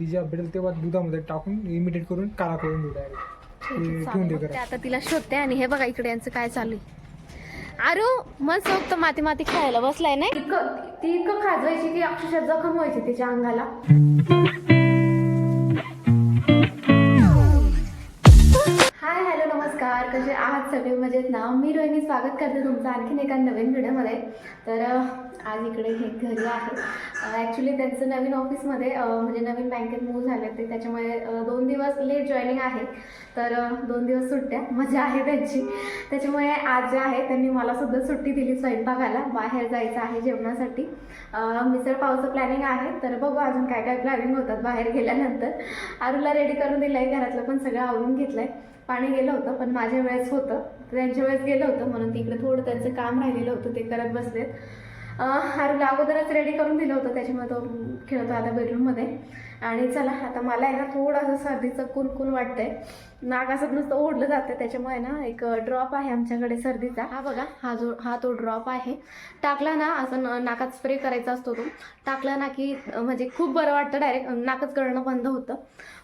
ती जेव्हा भेटेल तेव्हा दुधामध्ये टाकून इमिडिएट करून काळा करून देऊ डायरेक्ट ठेवून दे ते करा आता तिला शोधते आणि हे बघा इकडे यांचं काय चालू आहे. अरे मस्त फक्त माती माती खायला बसलाय नाही? इतकं ती इतकं खाजवायची की अक्षरशः जखम व्हायची तिच्या अंगाला. नमस्कार कसे आहात सगळे? मजेत ना? मी रोहिणी स्वागत करते तुमचं आणखीन एका नवीन व्हिडिओमध्ये. तर आज इकडे हे घरी आहे. ॲक्च्युली त्यांचं नवीन ऑफिसमध्ये म्हणजे नवीन बँकेत मूव झाले ते त्याच्यामुळे दोन दिवस लेट जॉईनिंग आहे. तर दोन दिवस सुट्ट्या. मजा आहे त्यांची. त्याच्यामुळे आज जे आहे त्यांनी मला सुद्धा सुट्टी दिली स्वयंपाकाला. बाहेर जायचं आहे जेवणासाठी. मिसळ पावचं प्लॅनिंग आहे. तर बघू अजून काय काय प्लॅनिंग होतात बाहेर गेल्यानंतर. आरूला रेडी करून दिलं आहे घरातलं पण सगळं आवरून घेतलं आहे पाणी गेलं होतं पण माझ्या वेळेस होतं. त्यांच्या वेळेस गेलं होतं म्हणून तिकडे थोडं त्यांचं काम राहिलेलं होतं ते करत बसलेत. अह, अगोदरच रेडी करून दिलं होतं त्याच्यामुळे तो खेळतो आता बेडरूममध्ये आणि चला आता मला आहे ना थोडंसं सर्दीचं कुणकुण वाटतंय. नाग असं नुसतं ओढलं जातं त्याच्यामुळे ना एक ड्रॉप आहे आमच्याकडे सर्दीचा. हा बघा हा जो हा तो ड्रॉप आहे. टाकला ना असं न- नाकात स्प्रे करायचा असतो तो. टाकला ना की म्हणजे खूप बरं वाटतं डायरेक्ट नाकच गळणं बंद होतं.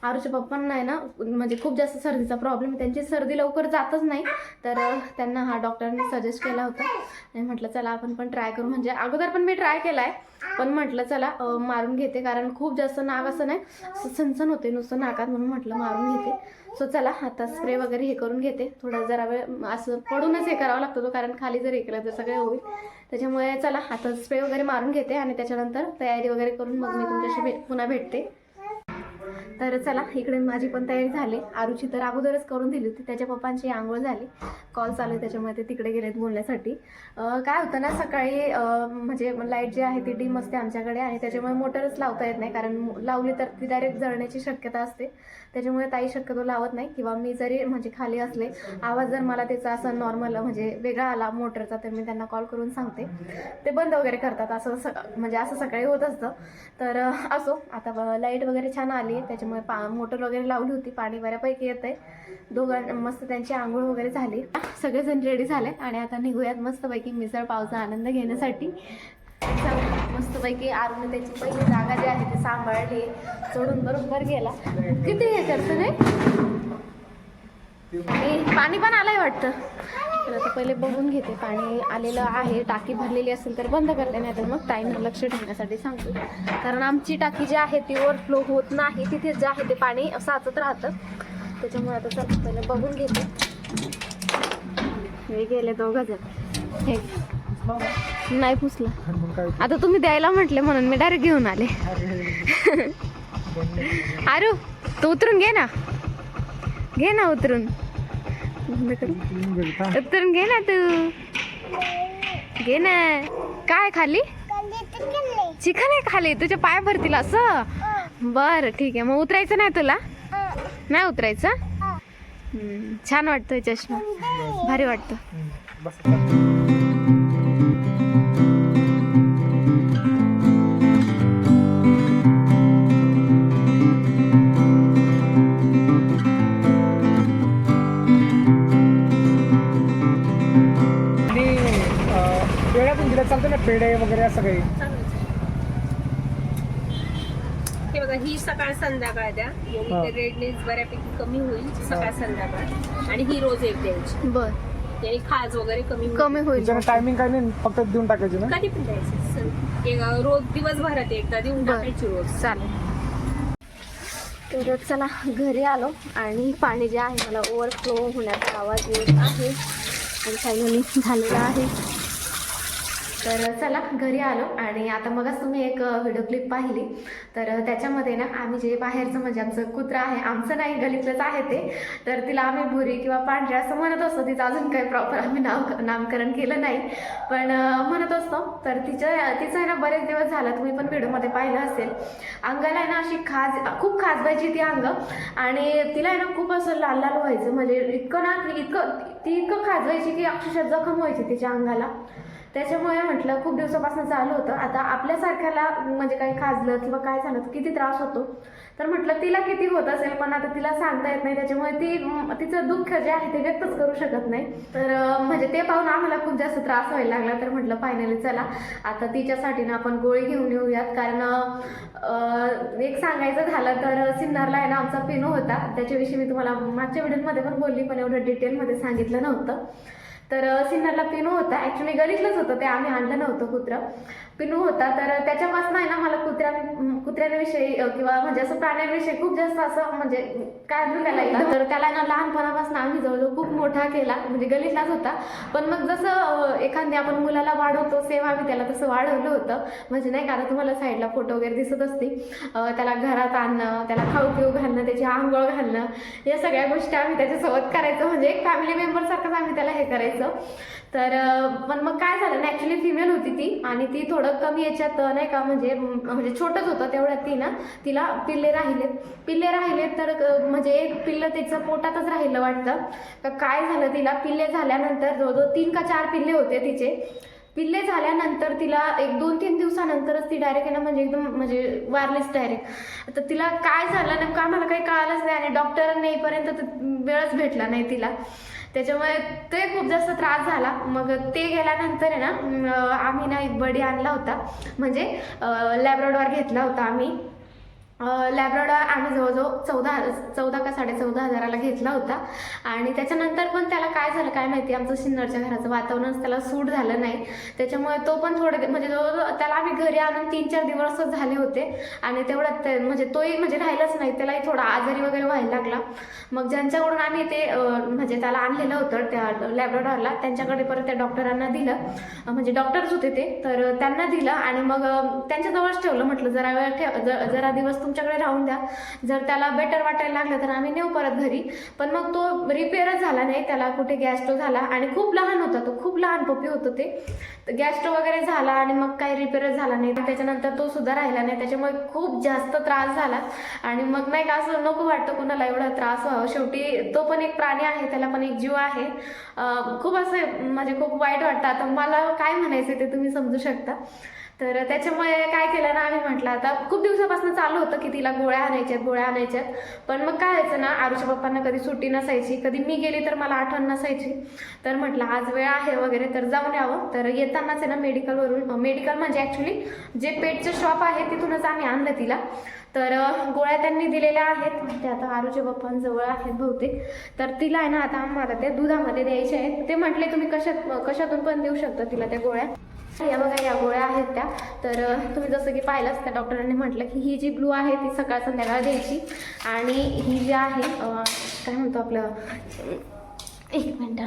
आरूच्या पप्पांना आहे ना म्हणजे खूप जास्त सर्दीचा प्रॉब्लेम त्यांची सर्दी लवकर जातच नाही. तर त्यांना हा डॉक्टरांनी सजेस्ट केला होता. आणि म्हटलं चला आपण पण ट्राय करू. म्हणजे अगोदर पण मी ट्राय केला आहे पण म्हटलं चला मारून घेते कारण खूप जास्त नाक असं नाही. असं सनसन होते नुसतं नाकात म्हणून म्हटलं मारून घेते. सो चला आता स्प्रे वगैरे हे करून घेते. थोडा जरा वेळ असं पडूनच हे करावं लागतं तो कारण खाली जर हे केलं तर सगळं होईल. त्याच्यामुळे चला आता स्प्रे वगैरे मारून घेते आणि त्याच्यानंतर तयारी वगैरे करून मग मी तुमच्याशी भेट पुन्हा भेटते. तर चला इकडे माझी पण तयारी झाली. आरूची तर अगोदरच करून दिली होती. त्याच्या पप्पांची आंघोळ झाली. कॉल चालू आहे त्याच्यामुळे ते तिकडे गेलेत बोलण्यासाठी. काय होतं ना सकाळी म्हणजे लाइट जी आहे ती डीम असते आमच्याकडे आणि त्याच्यामुळे मोटरच लावता येत नाही. कारण लावली तर ती डायरेक्ट जळण्याची शक्यता असते. त्याच्यामुळे ताई शक्यतो लावत नाही. किंवा मी जरी म्हणजे खाली असले आवाज जर मला त्याचा असं नॉर्मल म्हणजे वेगळा आला मोटरचा तर मी त्यांना कॉल करून सांगते. ते बंद वगैरे करतात. असं सका म्हणजे असं सकाळी होत असतं. तर असो. आता लाइट वगैरे छान आली त्याच्यामुळे पा मोटर वगैरे लावली होती. पाणी बऱ्यापैकी येत आहे दोघां मस्त त्यांची आंघोळ वगैरे झाली. सगळेजण रेडी झाले आणि आता निघूयात मस्तपैकी मिसळ पावचा आनंद घेण्यासाठी. मस्तपैकी आरून त्याची पहिली जागा जी आहे ती सांभाळली. सोडून बरोबर गेला. किती हे करतं नाही आणि पाणी पण आलंय वाटतं. तर आता पहिले बघून घेते. पाणी आलेलं आहे. टाकी भरलेली असेल तर बंद करते नाही तर मग टाईमवर लक्ष ठेवण्यासाठी सांगते. कारण आमची टाकी जी आहे ती ओव्हरफ्लो होत नाही. तिथे जे आहे ते पाणी साचत राहतं. त्याच्यामुळे आता चल पहिले बघून घेते. हे गेले दोघं जण. हे. नाही पुसलं. आता तुम्ही द्यायला म्हटले म्हणून मी डायरेक्ट घेऊन आले. अरे, आरू तू उतरून घे ना. घे ना उतरून. उतरून घे ना तू. घे ना. काय खाली चिकन आहे खाली तुझ्या पाय भरतील असं? बर ठीक आहे. मग उतरायचं नाही तुला? नाही उतरायचं? छान वाटतोय चष्मा. भारी वाटतं. ना पेढे वगैरे असं काही? हे बघा ही सकाळ संध्याकाळ द्या. हा. रेडनेस बऱ्यापैकी कमी होईल सकाळ संध्याकाळ. आणि ही रोज एक द्यायची. बर. त्याने खाज वगैरे कमी होईल. कमी होईल. त्याच्यानं टायमिंग काय नाही? फक्त देऊन टाकायची ना? कधी पण द्यायची. स- एक रोज दिवसभरात एकदा देऊन बरं. टाकायची रोज. चालेल. तर चला घरी आलो आणि पाणी जे आहे मला ओव्हरफ्लो होण्याचा आवाज येत आहे. आणि फायनली झालेला आहे. तर चला घरी आलो आणि आता मगच तुम्ही एक व्हिडिओ क्लिप पाहिली. तर त्याच्यामध्ये ना आम्ही जे बाहेरचं म्हणजे आमचं कुत्रा आहे आमचं नाही गलीतलंच आहे ते. तर तिला आम्ही भुरी किंवा पांढऱ्या असं म्हणत असतो तिचं अजून काही प्रॉपर आम्ही नाव नामकरण केलं नाही. पण म्हणत असतो. तर तिच्या तिचं आहे ना बरेच दिवस झाला तुम्ही पण व्हिडिओमध्ये पाहिलं असेल. अंगाला आहे ना अशी खाज खूप खाजवायची ती अंग. आणि तिला आहे ना खूप असं लाल लाल व्हायचं. म्हणजे इतकं ना इतकं ती इतकं खाजवायची की अक्षरशः जखम व्हायची तिच्या अंगाला. त्याच्यामुळे म्हटलं खूप दिवसापासून चालू होतं. आता आपल्यासारख्याला म्हणजे काही खाजलं किंवा काय झालं तर किती त्रास होतो. तर म्हटलं तिला किती होत असेल पण आता तिला सांगता येत नाही. त्याच्यामुळे ती तिचं दुःख जे आहे ते व्यक्तच करू शकत नाही. तर म्हणजे ते पाहून आम्हाला खूप जास्त त्रास व्हायला लागला. तर म्हटलं फायनली चला आता तिच्यासाठी ना आपण गोळी घेऊन येऊयात. कारण एक सांगायचं झालं तर सिन्नरला आहे ना आमचा पिनो होता. त्याच्याविषयी मी तुम्हाला मागच्या व्हिडिओमध्ये पण बोलली पण एवढं डिटेलमध्ये सांगितलं नव्हतं. तर सिन्नरला पिनू होता. ॲक्च्युली गलीतलंच होतं ते. आम्ही आणलं नव्हतं कुत्रं. पिनू होता तर त्याच्यापासून आहे ना मला कुत्र्या कुत्र्यांविषयी किंवा म्हणजे असं प्राण्यांविषयी खूप जास्त असं म्हणजे काय त्याला येतं तर त्याला ना लहानपणापासून आम्ही जवळजवळ खूप मोठा केला म्हणजे गलीतलाच होता. पण मग जसं एखाद्या आपण मुलाला वाढवतो सेम आम्ही त्याला तसं वाढवलं होतं. म्हणजे नाही का तुम्हाला साईडला फोटो वगैरे दिसत असतील. अ, त्याला घरात आणणं त्याला खाऊ पिऊ घालणं त्याची आंघोळ घालणं या सगळ्या गोष्टी आम्ही त्याच्यासोबत करायचो. म्हणजे एक फॅमिली मेंबरसारखंच आम्ही त्याला हे करायचो. तर पण मग काय झालं ना ॲक्च्युली फिमेल होती ती आणि ती थोडं कमी याच्यात नाही का म्हणजे म्हणजे छोटंच होतं तेवढ्यात ती ना तिला पिल्ले राहिले. पिल्ले राहिले तर म्हणजे एक पिल्लं तिचं पोटातच राहिलं वाटतं. का काय झालं तिला पिल्ले झाल्यानंतर जवळजवळ तीन का चार पिल्ले होते तिचे. पिल्ले झाल्यानंतर तिला एक दोन तीन दिवसानंतरच ती डायरेक्ट आहे ना म्हणजे एकदम म्हणजे वारलीच डायरेक्ट तर तिला काय झालं नेमकं आम्हाला काही कळालंच नाही आणि डॉक्टर नेईपर्यंत तर वेळच भेटला नाही तिला. त्याच्यामुळे ते खूप जास्त त्रास झाला. मग ते गेल्यानंतर आहे ना आम्ही ना एक बडी आणला होता. म्हणजे लॅब्रोडॉर घेतला होता आम्ही. लॅब्रॉडा आम्ही जवळजवळ चौदा चौदा का साडे चौदा हजाराला घेतला होता. आणि त्याच्यानंतर पण त्याला काय झालं काय माहिती आमचं सिन्नरच्या घराचं वातावरणच त्याला सूट झालं नाही. त्याच्यामुळे तो पण थोडे म्हणजे जवळजवळ त्याला आम्ही घरी आणून तीन चार दिवसच झाले होते. आणि तेवढ्यात ते- म्हणजे तोही म्हणजे राहिलाच नाही त्यालाही थोडा आजारी वगैरे व्हायला लागला. मग ज्यांच्याकडून आम्ही ते म्हणजे त्याला आणलेलं होतं त्या लॅब्रोडॉरला त्यांच्याकडे परत त्या डॉक्टरांना दिलं. म्हणजे डॉक्टर्स होते ते तर त्यांना दिलं. आणि मग त्यांच्याजवळच ठेवलं म्हटलं जरा वेळ ठेव ज- जरा दिवस तुमच्याकडे राहून द्या. जर त्याला बेटर वाटायला लागलं तर आम्ही नेऊ परत घरी. पण मग तो रिपेअरच झाला नाही. त्याला कुठे गॅस गॅस्ट्रो झाला. आणि खूप लहान होता तो. खूप लहान पोपी होतं ते. तर स्टोव वगैरे झाला आणि मग काही रिपेअरच झाला नाही. त्याच्यानंतर तो सुद्धा राहिला नाही. त्याच्यामुळे खूप जास्त त्रास झाला. आणि मग नाही का असं नको वाटतं कुणाला एवढा त्रास व्हावा. शेवटी तो पण एक प्राणी आहे. त्याला पण एक जीव आहे. खूप असं म्हणजे खूप वाईट वाटतं. आता मला काय म्हणायचं ते तुम्ही समजू शकता. तर त्याच्यामुळे काय केलं ना आम्ही म्हटलं आता खूप दिवसापासून चालू होतं की तिला गोळ्या आणायच्यात गोळ्या आणायच्यात. पण मग काय व्हायचं ना आरुच्या पप्पांना कधी सुट्टी नसायची कधी मी गेली तर मला आठवण नसायची. तर म्हटलं आज वेळ आहे वगैरे तर जाऊन यावं. तर येतानाच आहे ना मेडिकलवरून मेडिकल म्हणजे ॲक्च्युली जे पेटचं शॉप आहे तिथूनच आम्ही आणलं तिला. तर गोळ्या त्यांनी दिलेल्या आहेत. ते आता आरूच्या पप्पांजवळ आहेत बहुतेक. तर तिला आहे ना आता आम्हाला त्या दुधामध्ये द्यायच्या आहेत. ते म्हटले तुम्ही कशात कशातून पण देऊ शकता तिला त्या गोळ्या? या बघा या गोळ्या आहेत त्या. तर तुम्ही जसं की पाहिलंच त्या डॉक्टरांनी म्हटलं की ही जी ब्लू आहे ती सकाळ संध्याकाळ द्यायची. आणि ही जी आहे काय म्हणतो आपलं एक मिनटं.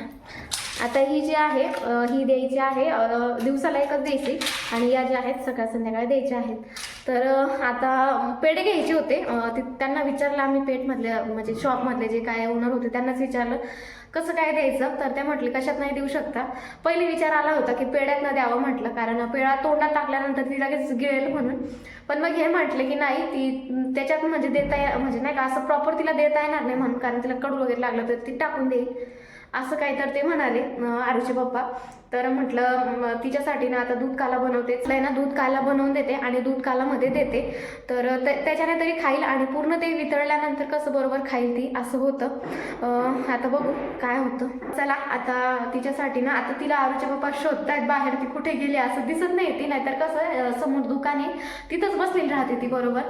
आता ही जी आहे ही द्यायची आहे दिवसाला एकच द्यायची. आणि या ज्या आहेत सकाळ संध्याकाळ द्यायच्या आहेत. तर आता पेढे घ्यायचे होते. त्यांना विचारलं आम्ही पेठमधल्या म्हणजे शॉपमधले जे काय ओनर होते त्यांनाच विचारलं. कसं काय द्यायचं? तर ते म्हटले कशात नाही देऊ शकता. पहिले विचार आला होता की पेड्यात न द्यावं म्हटलं कारण पेढा तोंडात टाकल्यानंतर ती लगेच गिळेल म्हणून. पण मग हे म्हटले की नाही ती त्याच्यात म्हणजे देता ये म्हणजे नाही का असं प्रॉपर तिला देता येणार नाही म्हणून कारण तिला कडू वगैरे लागलं तर ती टाकून देईल. असं काही तर ते म्हणाले आरुचे पप्पा. तर म्हटलं तिच्यासाठी ना आता दूध काला बनवतेच नाही ना दूध काला बनवून देते आणि दूध कालामध्ये देते. तर त्याच्याने तरी खाईल आणि पूर्ण ते वितळल्यानंतर कसं बरोबर खाईल ती असं होतं. आता बघू काय होतं. चला आता तिच्यासाठी ना आता तिला आरुचे पप्पा शोधतायत बाहेर ती कुठे गेली असं दिसत नाही ती. नाहीतर कसं समोर दुकान आहे तिथंच बसलेली राहते ती बरोबर.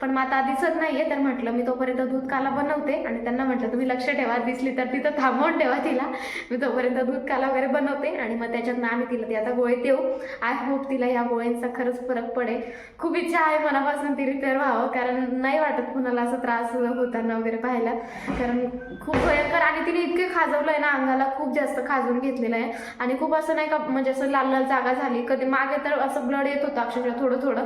पण मग आता दिसत नाहीये तर म्हटलं मी तोपर्यंत दूध काला बनवते. आणि त्यांना म्हटलं तुम्ही लक्ष ठेवा दिसली तर तिथं थांबवून ठेवा तिला. मी तोपर्यंत दूध काला वगैरे बनवते आणि मग त्याच्यातनं आम्ही तिला ती आता गोळे देऊ. आय होप तिला ह्या गोळ्यांचा खरंच फरक पडेल. खूप इच्छा आहे मनापासून ती रिपेअर व्हावं कारण नाही वाटत कुणाला असं त्रास होताना वगैरे पाहायला. कारण खूप भयंकर आणि तिने इतके खाजवलं आहे ना अंगाला खूप जास्त खाजून घेतलेलं आहे. आणि खूप असं नाही का म्हणजे असं लाल लाल जागा झाली. कधी मागे तर असं ब्लड येत होतं अक्षरशः थोडं थोडं.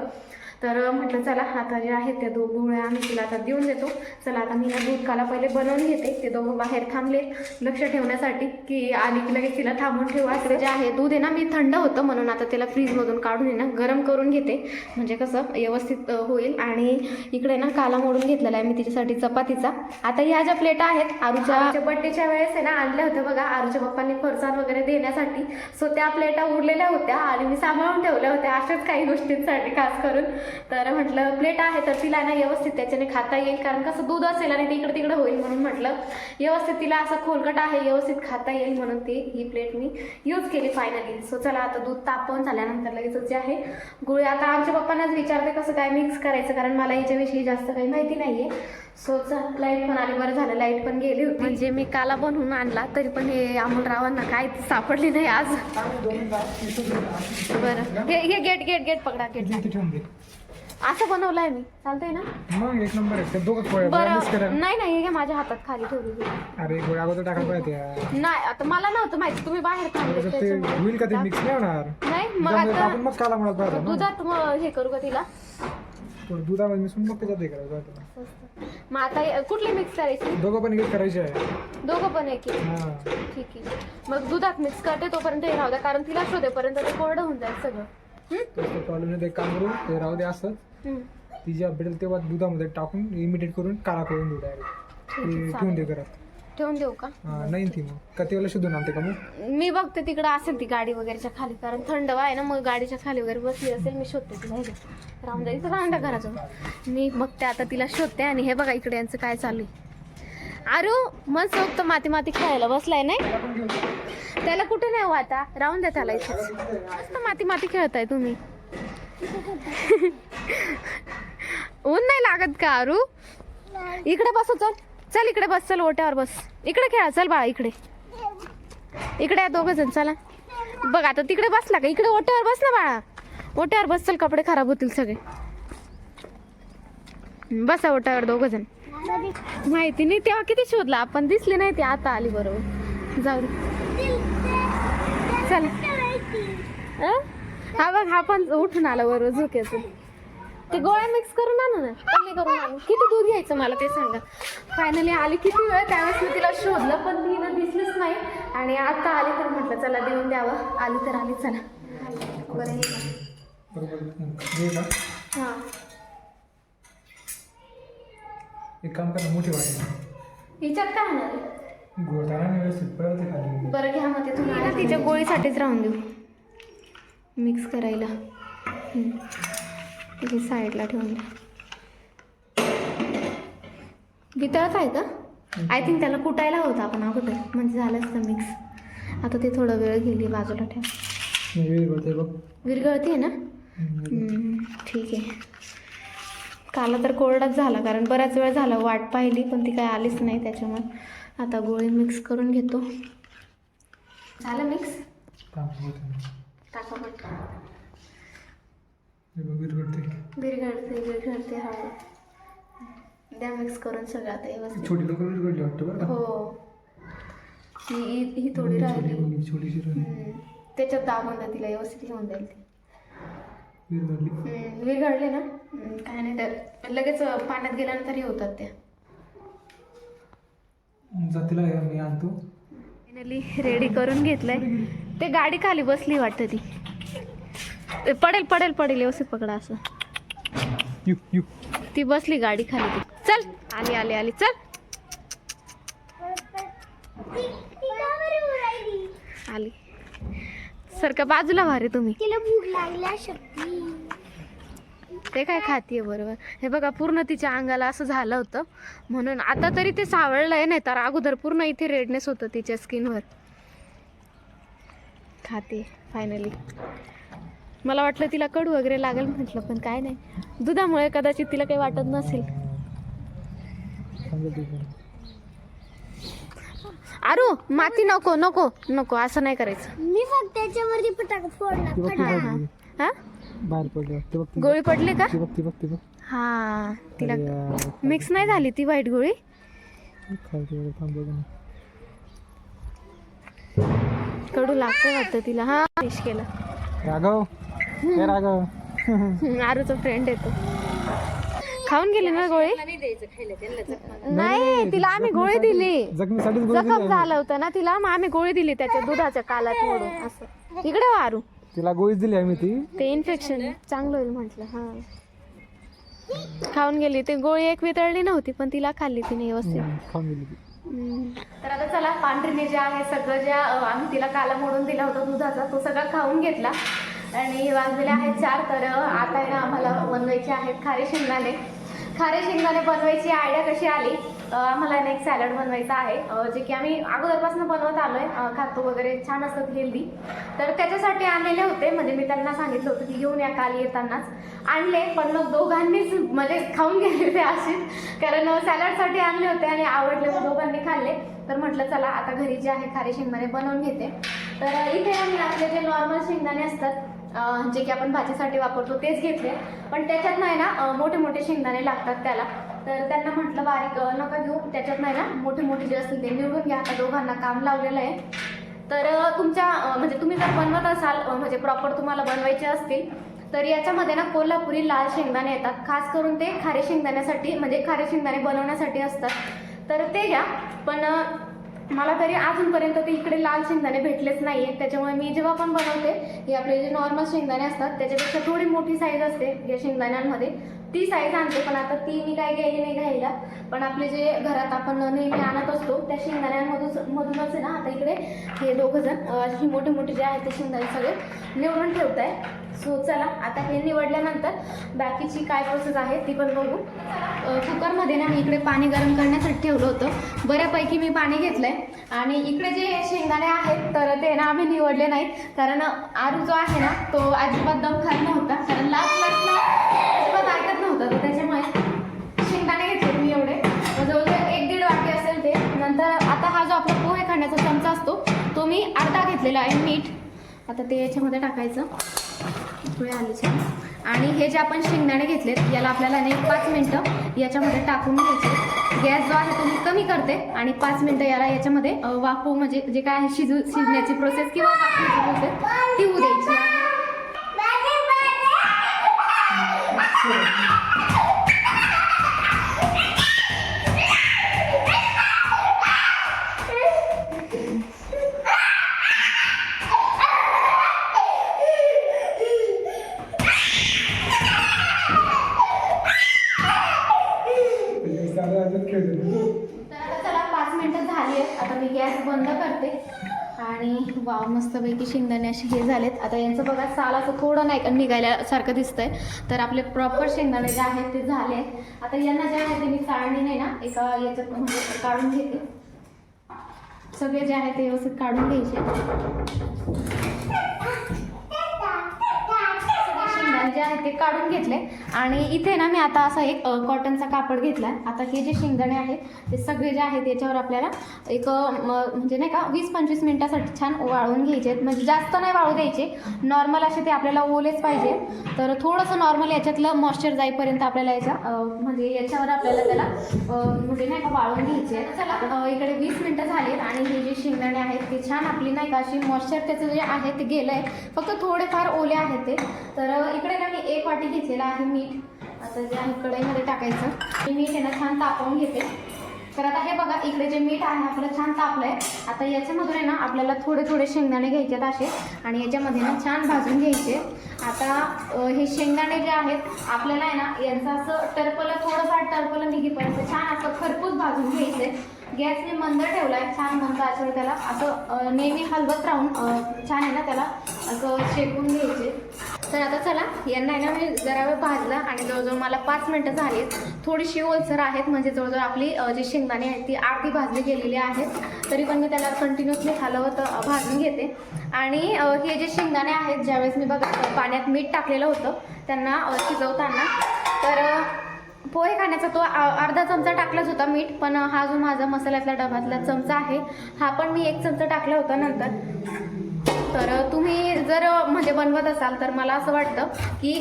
तर म्हटलं चला आता जे आहेत त्या दोन गोळ्या आम्ही तिला आता देऊन देतो. चला आता मी ना दूध काला पहिले बनवून घेते. ते दोघं बाहेर थांबले. लक्ष ठेवण्यासाठी की आली की लगेच तिला थांबून ठेवा. इकडे जे आहे दूध आहे ना मी थंड होतं म्हणून आता त्याला फ्रीजमधून काढून आहे ना गरम करून घेते. म्हणजे कसं व्यवस्थित होईल. आणि इकडे ना काला मोडून घेतलेला आहे मी तिच्यासाठी चपातीचा. आता ह्या ज्या प्लेटा आहेत आरूच्या बड्डेच्या वेळेस आहे ना आणल्या होत्या बघा. आरूच्या पप्पांनी फरसाण वगैरे देण्यासाठी. सो त्या प्लेटा उरलेल्या होत्या आणि मी सांभाळून ठेवल्या होत्या अशाच काही गोष्टींसाठी खास करून. तर म्हटलं प्लेट आहे तर तिला ना व्यवस्थित त्याच्याने खाता येईल कारण कसं दूध असेल आणि ते इकडे तिकडे होईल म्हणून म्हटलं. व्यवस्थित तिला असं खोलकट आहे व्यवस्थित खाता येईल म्हणून ती ही प्लेट मी यूज केली फायनली सो चला आता दूध तापवून झाल्यानंतर लगेच जे आहे. गुळ आता आमच्या पप्पांनाच विचारते कसं काय मिक्स करायचं कारण मला याच्याविषयी जास्त काही माहिती नाहीये. सो लाइट पण आली बरं झालं लाइट पण गेली होती. म्हणजे मी काला बनवून आणला तरी पण हे अमोलरावांना काय सापडली नाही आज. बरं हे हे गेट गेट गेट पकडा गेट इथे ठेवून दे. असं बनवलंय मी. चालतंय ना? मग एक नंबर आहे. त्या दोघं पोळ्या गोळ्या मिक्स करा. बरं नाही नाही हे घ्या माझ्या हातात खाली ठेवली. अरे गोळ्या अगोदर टाकायला पाहिजे त्या. नाही आता मला नव्हतं माहिती. तुम्ही बाहेर थांबले जर ते त्याच्यामुळे. होईल का ते मिक्स नाही होणार? नाही मग आता काला पाहिजे ना? दुधात मग हे करू का तिला? थोडं दुधामध्ये मिसळून मग त्याच्यात हे करायचं आता. मग आता हे- कुठली मिक्स करायची? दोघं पण एक करायचे आहे. दोघं पण एक. एक. हा. ठीक आहे. मग दुधात मिक्स करते तोपर्यंत हे राहू द्या. कारण तिला शोधेपर्यंत ते कोरडं होऊन जाईल सगळं? तर प्रॉब्लेम नाही ते एक काम करून ते राहू दे. ती जेव्हा भेटेल तेव्हा दुधामध्ये टाकून इमिटेट करून काळा करून देऊ डायरेक्ट ते ठेवून दे. घरात. ठेवून देऊ का? हा, नाही ती मग. का तेवढं शोधून आणते का मग? मी बघते तिकडं असेल ती गाडी वगैरेच्या खाली कारण थंड आहे ना मग गाडीच्या खाली वगैरे बसली असेल मी शोधते तिला. हे घे. राहून जाईल तर राहून द्या घराजवळ. मी बघते आता तिला शोधते आणि हे बघा इकडे यांचं काय चालू आहे. अरे मन सोबत माती माती खेळायला बसलाय नाही? त्याला कुठे नाही हो आता? राहून द्या त्याला इथेच. मस्त माती माती खेळताय तुम्ही. ऊन नाही लागत का अरू इकडे बसू चल. चल इकडे बस चल ओट्यावर बस. इकडे खेळा चल बाळा इकडे. इकडे दोघ जण चला. बघ आता तिकडे बसला का? इकडे ओट्यावर बस ना बाळा. ओट्यावर बस चल कपडे खराब होतील सगळे. बसा ओट्यावर दोघ जण. माहिती नाही तेव्हा किती शोधला? आपण दिसली नाही ती आता आली बरोबर. जाऊ चला? हा बघ हा पण उठून आला बरोबर झोक्याचं. ते गोळ्या मिक्स करून आणू ना. कमी करून आणू. किती दूध घ्यायचं मला ते सांगा. फायनली आली किती वेळ? त्यावेळेस मी तिला शोधलं पण ती ना दिसलीच नाही. आणि आता आली तर म्हटलं चला देऊन द्यावं. आली तर आली चला. बरं हे हे हां. एक काम करा मोठी वाटी हिच्यात काय होणार? व्यवस्थित खाली. बरं घ्या मग ते तुम्हाला तिच्या गोळीसाठीच राहून देऊ. मिक्स करायला. तिथे साईडला ठेवून द्या. वितळत आहे का? आय थिंक त्याला कुटायला होतं आपण अगोदर. म्हणजे झालं असतं मिक्स आता ते थोडं वेळ गेली बाजूला ठेव. विरघळते ना? ठीक आहे. काला तर कोरडाच झाला कारण बराच वेळ झाला वाट पाहिली पण ती काय आलीच नाही त्याच्यामुळे. आता गोळी मिक्स करून घेतो. झालं मिक्स. टाका हे विरघळते विरघळते विरघळते हळू द्या मिक्स करून सगळं आता व्यवस्थित. छोटी लोक विरघळली वाटतं बरं? हो ही. ही- ही थोडी राहिली. छोटीशी राहिली. त्याच्यात दाबून तिला व्यवस्थित घेऊन जाईल ती. विरघळले. ना? काय नाही तर लगेच पाण्यात गेल्यानंतर हे होतात त्या. जातीला हे मी आणतो. फायनली रेडी करून घेतलंय. ते गाडी खाली बसली वाटतं ती. पडेल पडेल पडेल व्यवस्थित पकडा असं. यू यू. ती बसली गाडी खाली ती. चल. आली आली आली. चल. आली. सर का बाजूला भारी तुम्ही. तिला भूक लागल्या शक्ती ते काय खातीये बरोबर. हे बघा पूर्ण तिच्या अंगाला असं झालं होतं. म्हणून आता तरी ते सावळलंय नाही तर अगोदर पूर्ण इथे रेडनेस होतं तिच्या स्किनवर खाते फायनली मला वाटलं तिला कडू वगैरे लागेल म्हटलं पण काय नाही. दुधामुळे कदाचित तिला काही वाटत नसेल. आरू माती नको नको नको असं नाही करायचं. मी फक्त त्याच्यावरती पटाका फोडला हा हा. हा? गोळी पडली का? हा तिला अरे मिक्स नाही झाली ती व्हाईट गोळी खालती वगैरे थांब बघू ना. कडू लागतं वाटतं तिला. हा फिश केलं. राघव हे राघव. आरूचा फ्रेंड येतो खाऊन गेली ना गोळी? नाही तिला आम्ही गोळी दिली. जखमीसाठीच गोळी जखम आम्ही. झालं होतं ना तिला मग आम्ही गोळी दिली त्याच्या दुधाच्या कालात मोडून असं. इकडे हो आरू. तिला गोळीच दिली आम्ही ती. ते इन्फेक्शन चांगलं होईल म्हटलं हा. खाऊन गेली. ते गोळी एक वितळली नव्हती पण तिला खाल्ली तिने व्यवस्थित. खाऊन गेली ती. तर आता चला पांढरीने जे आहे सगळं ज्या आम्ही तिला काला मोडून दिला होता दुधाचा तो सगळा खाऊन घेतला. आणि वाजलेले आहेत चार तर आता आहे ना आम्हाला बनवायचे आहेत खारे शेंगदाणे. खारे शेंगदाणे बनवायची आयडिया कशी आली? आम्हाला ना एक सॅलड बनवायचा आहे. जे की आम्ही अगोदरपासून बनवत आलोय. आहे खातो वगैरे छान असतात हेल्दी तर त्याच्यासाठी आणलेले होते. म्हणजे मी त्यांना सांगितलं होतं की घेऊन या काल येतानाच. आणले पण मग दोघांनीच म्हणजे खाऊन गेले ते अशीच कारण सॅलडसाठी आणले होते आणि आवडले मग दोघांनी खाल्ले. तर म्हटलं चला आता घरी जे आहे खारे शेंगदाणे बनवून घेते. तर इथे आम्ही आपले जे नॉर्मल शेंगदाणे असतात जे की आपण भाजीसाठी वापरतो तेच घेतले. पण त्याच्यात नाही ना मोठे मोठे शेंगदाणे लागतात त्याला. तर त्यांना म्हटलं बारीक नका घेऊ. त्याच्यात नाही ना मोठे मोठे जे असतील ते निवडून घ्या. आता दोघांना काम लावलेलं आहे. तर तुमच्या म्हणजे तुम्ही जर बनवत असाल म्हणजे प्रॉपर तुम्हाला बनवायचे असतील तर याच्यामध्ये ना कोल्हापुरी लाल शेंगदाणे येतात. खास करून ते खारे शेंगदाण्यासाठी म्हणजे खारे शेंगदाणे बनवण्यासाठी असतात. तर ते घ्या. पण मला तरी अजूनपर्यंत ते इकडे लाल शेंगदाणे भेटलेच नाही आहेत त्याच्यामुळे मी जेव्हा पण बनवते हे आपले जे नॉर्मल शेंगदाणे असतात त्याच्यापेक्षा थोडी मोठी साईज असते या शेंगदाण्यांमध्ये. ती साईज आणते पण आता ती मी काय घ्यायली नाही घ्यायला. पण आपले जे घरात आपण नेहमी आणत असतो त्या शेंगदाण्यांमधून मधूनच आहे ना आता इकडे हे दोघं जण अशी मोठे मोठे जे आहेत ते शेंगदाणे सगळे निवडून ठेवत आहे सो चला आता हे निवडल्यानंतर बाकीची काय प्रोसेस आहे ती पण बघू. कुकरमध्ये ना मी इकडे पाणी गरम करण्यासाठी ठेवलं होतं. बऱ्यापैकी मी पाणी घेतलंय. आणि इकडे जे शेंगदाणे आहेत तर ते ना आम्ही निवडले नाहीत. कारण आरू जो आहे ना तो अजिबात दम खात नव्हता. कारण लास्ट लास्टला अजिबात ऐकत नव्हता. तर त्याच्यामुळे शेंगदाणे घेतले मी एवढे. जवळजवळ एक दीड वाटी असेल ते. नंतर आता हा जो आपला पोहे खाण्याचा चमचा असतो तो मी अर्धा घेतलेला आहे मीठ. आता ते याच्यामध्ये टाकायचं. पुढे आले छान आणि हे जे आपण शेंगदाणे घेतलेत याला आपल्याला ना एक पाच मिनटं याच्यामध्ये टाकून घ्यायचे. गॅस जो आहे तो मी कमी करते आणि पाच मिनटं याला याच्यामध्ये वाफू म्हणजे जे काय आहे शिजू शिजण्याची प्रोसेस किंवा वाफण्याची प्रोसेस ती होऊ द्यायची. वाव मस्तपैकी शेंगदाणे असे हे झालेत. आता यांचं बघा साल असं थोडं नाही का निघायला सारखं दिसतंय. तर आपले प्रॉपर शेंगदाणे जे आहेत ते झाले. आहेत आता यांना जे आहे ते मी चाळणी नाही ना एका याच्यात म्हणजे काढून घेते. सगळे जे आहे ते व्यवस्थित काढून घ्यायचे. शेंगदाणे जे आहेत ते काढून घेतले. आणि इथे ना मी आता असा एक कॉटनचा कापड घेतला आता हे जे शेंगदाणे आहेत ते सगळे जे आहेत याच्यावर आपल्याला एक म्हणजे नाही का वीस पंचवीस मिनिटासाठी छान वाळवून घ्यायचे आहेत. म्हणजे जास्त नाही वाळू द्यायचे. नॉर्मल असे ते आपल्याला ओलेच पाहिजे. तर थोडंसं नॉर्मल याच्यातलं मॉइश्चर जाईपर्यंत आपल्याला याच्या म्हणजे याच्यावर आपल्याला त्याला म्हणजे नाही का वाळवून घ्यायचे चला इकडे वीस मिनिटं झाली आणि हे जे शेंगदाणे आहेत ते छान आपली नाही का अशी मॉइश्चर त्याचं जे आहे ते गेलं आहे फक्त थोडेफार ओले आहेत ते. तर इकडे इकडे ना मी एक वाटी घेतलेला आहे मीठ. आता जे आहे कढईमध्ये टाकायचं. हे मीठ आहे ना छान तापवून घेते. तर आता हे बघा इकडे जे मीठ आहे आपलं छान तापलंय. आता याच्यामधून आहे ना आपल्याला थोडे थोडे शेंगदाणे घ्यायचे आहेत असे. आणि याच्यामध्ये ना छान भाजून घ्यायचे. आता हे शेंगदाणे जे आहेत आपल्याला आहे ना यांचं असं टरपलं थोडंफार टरपलं निघेपर्यंत छान असं खरपूस भाजून घ्यायचे गॅस मी मंद ठेवला आहे छान मंद असेल त्याला. असं नेहमी हलवत राहून छान आहे ना त्याला. असं शेकून घ्यायचे. तर आता चला यांना आहे ना मी जरा वेळ भाजला आणि जवळजवळ मला पाच मिनटं झाली आहेत. थोडीशी ओलसर आहेत म्हणजे जवळजवळ आपली जी शेंगदाणे आहेत ती आरती भाजली गेलेली आहेत. तरी पण मी त्याला कंटिन्युअसली हलवत भाजून घेते. आणि हे जे शेंगदाणे आहेत ज्यावेळेस मी बघा पाण्यात मीठ टाकलेलं होतं त्यांना शिजवताना तर पोहे खाण्याचा तो अर्धा चमचा टाकलाच होता मीठ पण हा जो माझा मसाल्यातला डब्यातला चमचा आहे हा पण मी एक चमचा टाकला होता नंतर. तर तुम्ही जर म्हणजे बनवत असाल तर मला असं वाटतं की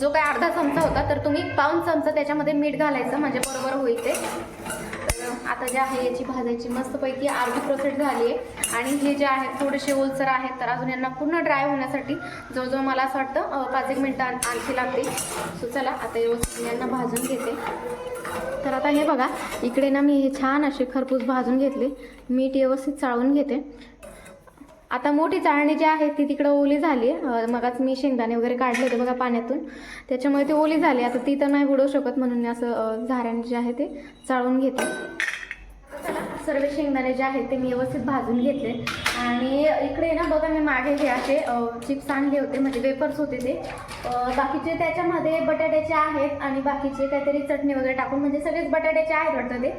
जो काय अर्धा चमचा होता तर तुम्ही पाऊन चमचा त्याच्यामध्ये मीठ घालायचं म्हणजे बरोबर होईल ते. आता जे आहे याची भाजायची मस्तपैकी अर्धी प्रोसेस झाली आहे. आणि हे जे आहेत थोडेसे ओलसर आहेत तर अजून यांना पूर्ण ड्राय होण्यासाठी जवळजवळ मला असं वाटतं पाच एक मिनटं आणखी लागते सो चला आता व्यवस्थित यांना भाजून घेते. तर आता हे बघा इकडे ना मी हे छान असे खरपूस भाजून घेतले. मीठ व्यवस्थित चाळून घेते. आता मोठी चाळणी जी आहे ती तिकडं ओली झाली. आहे मगाच मी शेंगदाणे वगैरे काढले होते बघा पाण्यातून. त्याच्यामुळे ती ओली झाली. आता ती तर नाही बुडवू शकत म्हणून मी असं झाऱ्याने जे आहे ते चाळून घेते सर्व शेंगदाणे जे आहेत ते मी व्यवस्थित भाजून घेतले. आणि इकडे ना बघा मी मागे हे असे चिप्स आणले होते म्हणजे वेफर्स होते ते. बाकीचे त्याच्यामध्ये बटाट्याचे आहेत आणि बाकीचे काहीतरी चटणी वगैरे टाकून म्हणजे सगळेच बटाट्याचे आहेत वाटतं ते.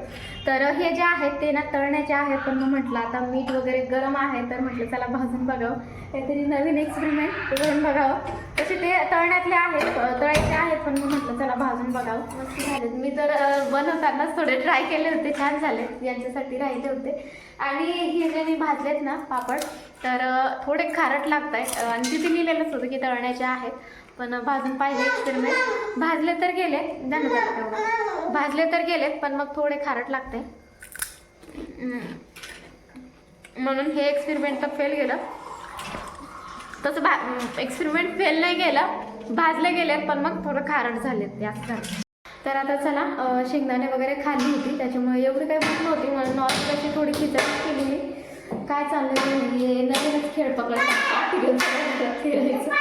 तर हे जे आहेत ते ना तळण्याचे आहेत पण मग म्हटलं आता मीठ वगैरे गरम आहे तर म्हटलं चला भाजून बघावं. काहीतरी नवीन एक्सपेरिमेंट करून बघावं. तसे ते तळण्यातले आहेत तळायचे आहेत पण मग म्हटलं चला भाजून बघावं. मस्त झालेत मी तर बनवतानाच थोडे ट्राय केले होते. छान झाले. यांच्यासाठी राहिले होते. आणि हे जे मी भाजलेत ना पापड तर थोडे खारट लागत आहेत आणि तिथे लिहिलेलंच होतं की तळण्याचे आहेत. पण भाजून पाहिजे एक्सपेरिमेंट भाजले तर गेले. धन्यवाद भाजले तर गेलेत पण मग थोडे खारट लागते म्हणून हे एक्सपेरिमेंट तर फेल गेलं. तसं भा एक्सपेरिमेंट फेल नाही गेलं भाजले गेले पण मग थोडं खारट झालेत जास्त झाले. तर आता चला शेंगदाणे वगैरे खाल्ली होती त्याच्यामुळे एवढी काही भूक नव्हती म्हणून नॉर्मल अशी थोडी खिचडी केली काय चाललं हे नवीनच खेळ पकडला. खेळायचं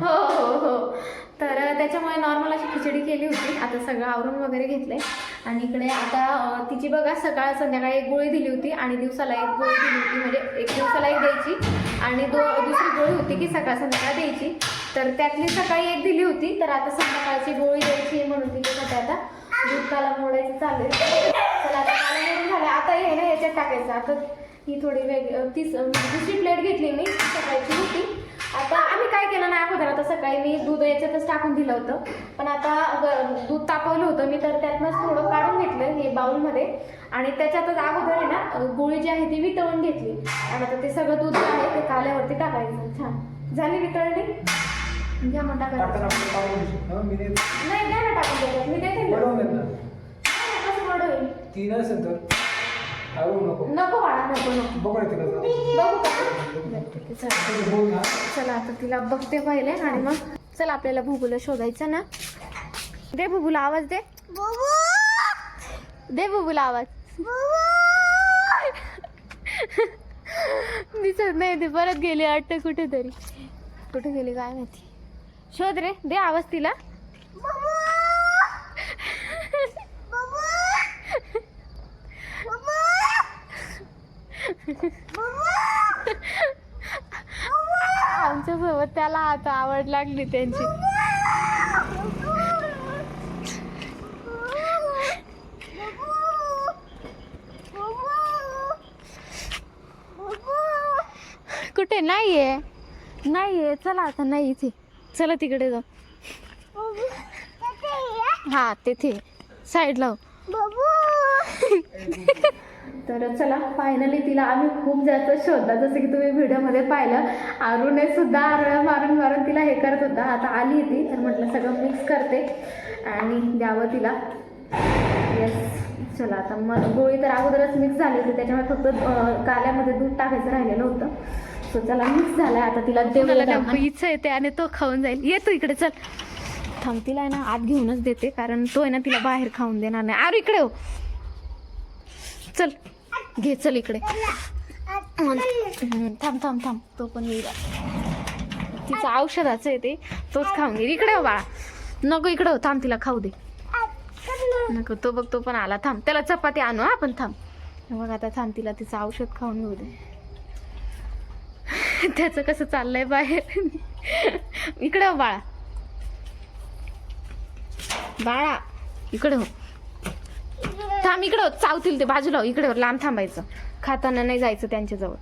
हो हो हो. तर त्याच्यामुळे नॉर्मल अशी खिचडी केली होती. आता सगळं आवरून वगैरे घेतलंय. आणि इकडे आता तिची बघा सकाळ संध्याकाळी एक गोळी दिली होती आणि दिवसाला एक गोळी दिली होती. म्हणजे एक दिवसाला एक द्यायची आणि दो दुसरी गोळी होती की सकाळ संध्याकाळ द्यायची. तर त्यातली सकाळी एक दिली होती तर आता संध्याकाळची गोळी द्यायची म्हणून तिच्यासाठी आता. दूध काला मोडायचं चालू चला आता काला झालं. आता हे ना याच्यात टाकायचं. आता ही थोडी वेग तीस दुसरी प्लेट घेतली मी सकाळची होती. आता आम्ही काय केलं नाही अगोदर आता सकाळी मी दूध याच्यातच टाकून दिलं होतं. पण आता ग- दूध तापवलं होतं मी तर त्यातनंच थोडं काढून घेतलं हे बाऊलमध्ये आणि त्याच्यातच अगोदर आहे ना गोळी जी आहे ती वितळून घेतली. आणि आता ते सगळं दूध जे आहे ते काल्यावरती टाकायचं. छान. झाली वितळली घ्या मग टाकताना टाकायचं आपण पाहू शकतो. हं, मी ते नाही द्या ना टाकून त्याच्यात मी देते ना. वळवून घेत ना. नाही, कसं वड होईल ती नसेल तर. हळू नको. नको बाळा नको नको. बघू ना तिला जरा. बघू का बरं, ठीक आहे, चालेल. ते बोल ना. चला आता तिला बघते पहिले आणि मग चला आपल्याला भुबूला शोधायचं ना. दे भुबूला आवाज दे. दे भुबूला आवाज. दिसत नाही ते परत गेली वाटतं कुठेतरी. कुठे गेली काय माहिती. शोध रे दे आवाज तिला. आमच्यासोबत त्याला आता आवड लागली त्यांची. कुठे? नाहीये. नाहीये. चला आता नाही इथे चला तिकडे जाऊ. हा तेथे. साईड लाव हो. तर चला फायनली तिला आम्ही खूप जास्त शोधला जसं की तुम्ही व्हिडिओमध्ये पाहिलं अरुणे सुद्धा आरळ्या मारून मारून तिला हे करत होता. आता आली होती तर म्हटलं सगळं मिक्स करते आणि द्यावं तिला. येस चला आता मग गोळी तर अगोदरच मिक्स झाली होती त्याच्यामुळे फक्त काल्यामध्ये दूध टाकायचं राहिलेलं होतं. सो चला मिक्स झालाय. आता तिला देऊ इच्छा येते आणि तो खाऊन जाईल. येतो इकडे चल. थांब तिला आहे ना आत घेऊनच देते कारण तो आहे ना तिला बाहेर खाऊन देणार नाही. आरू इकडे हो. चल घे चल इकडे. थांब थांब थांब. तो पण येईल तिचं औषधाचं आहे ते. तोच खाऊन घे इकडे हो बाळा. नको इकडे हो. थांब तिला खाऊ दे. नको तो बघ तो पण आला. थांब. त्याला चपाती आणू हा आपण थांब. बघ आता थांब तिला तिचं औषध खाऊन घेऊ दे. त्याचं कसं चाललंय बाहेर? इकडे हो बाळा. बाळा इकडे हो. थांब इकडं हो. चावतील ते बाजूला हो. इकडे हो. लांब थांबायचं. खाताना नाही जायचं त्यांच्याजवळ.